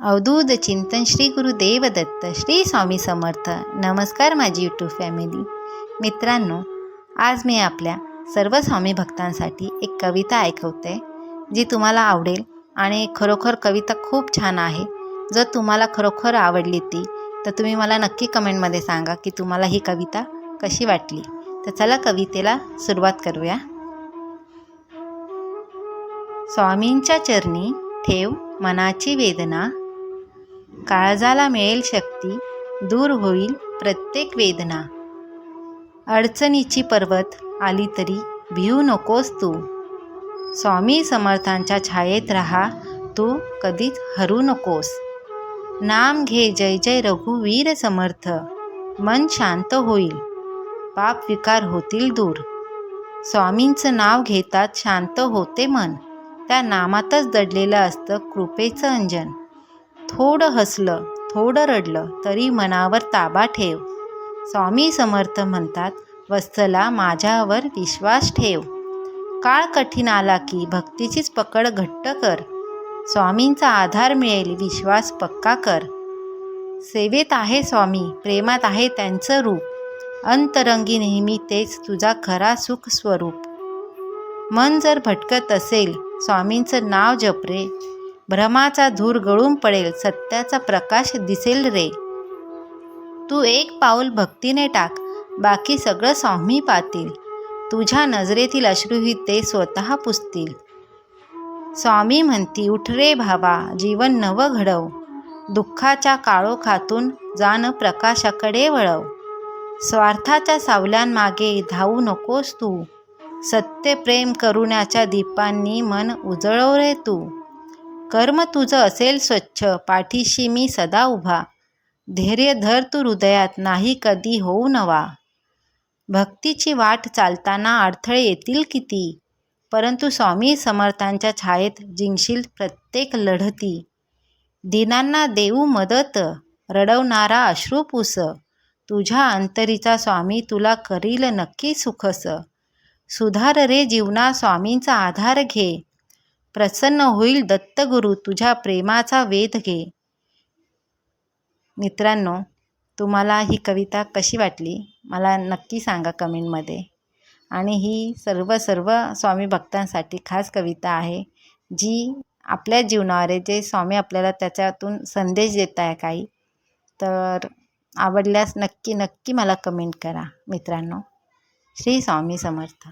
अवधूत चिंतन श्री गुरुदेव दत्त श्री स्वामी समर्थ. नमस्कार माझी यूट्यूब फॅमिली मित्रांनो आज मी आपल्या सर्व स्वामी भक्तांसाठी एक कविता ऐकवते जी तुम्हाला आवडेल आणि खरोखर कविता खूप छान आहे. जर तुम्हाला खरोखर आवडली ती तर तुम्ही मला नक्की कमेंटमध्ये सांगा की तुम्हाला ही कविता कशी वाटली. तर चला कवितेला सुरुवात करूया. स्वामींच्या चरणी ठेव मनाची वेदना काळजाला मिळेल शक्ती दूर होईल प्रत्येक वेदना. अडचणीची पर्वत आली तरी भिवू नकोस तू. स्वामी समर्थांच्या छायेत राहा तू कधीच हरू नकोस. नाम घे जय जय रघुवीर समर्थ मन शांत होईल पाप विकार होतील दूर. स्वामींचं नाव घेतात शांत होते मन त्या नामातच दडलेलं असतं कृपेचं अंजन. थोडं हसलं थोडं रडलं तरी मनावर ताबा ठेव. स्वामी समर्थ म्हणतात वत्सला माझ्यावर विश्वास ठेव. काळ कठीण आला की भक्तीचीच पकड घट्ट कर. स्वामींचा आधार मिळेल विश्वास पक्का कर. सेवेत आहे स्वामी प्रेमात आहे त्यांचं रूप. अंतरंगी नेहमी तेच तुझा खरा सुख स्वरूप. मन जर भटकत असेल स्वामींचं नाव जप रे भ्रमाचा धूर गळून पडेल सत्याचा प्रकाश दिसेल रे. तू एक पाऊल भक्तीने टाक बाकी सगळं स्वामी पातील तुझ्या नजरेतील अश्रूही ते स्वतः पुसतील. स्वामी म्हणती उठ रे भावा जीवन नवं घडव. दुःखाच्या काळोखातून जाण प्रकाशाकडे वळव. स्वार्थाच्या सावल्यांमागे धावू नकोस तू. सत्य प्रेम करुण्याच्या दीपांनी मन उजळव रे तू. कर्म तुझं असेल स्वच्छ पाठीशी मी सदा उभा. धैर्य धर तू हृदयात नाही कधी होऊ नवा. भक्तीची वाट चालताना अडथळे येतील किती? परंतु स्वामी समर्थांच्या छायेत जिंकशील प्रत्येक लढती. दिनांना देऊ मदत रडवणारा अश्रुपूस तुझ्या अंतरीचा स्वामी तुला करील नक्की सुखस. सुधार रे जीवना स्वामींचा आधार घे. प्रसन्न होईल दत्तगुरू तुझ्या प्रेमाचा वेध घे. मित्रांनो तुम्हाला ही कविता कशी वाटली? मला नक्की सांगा कमेंटमध्ये. आणि ही सर्व सर्व स्वामी भक्तांसाठी खास कविता आहे जी आपल्या जीवनावर जे स्वामी आपल्याला त्याच्यातून संदेश देत आहे काही. तर आवडल्यास नक्की नक्की मला कमेंट करा मित्रांनो. श्री स्वामी समर्थ.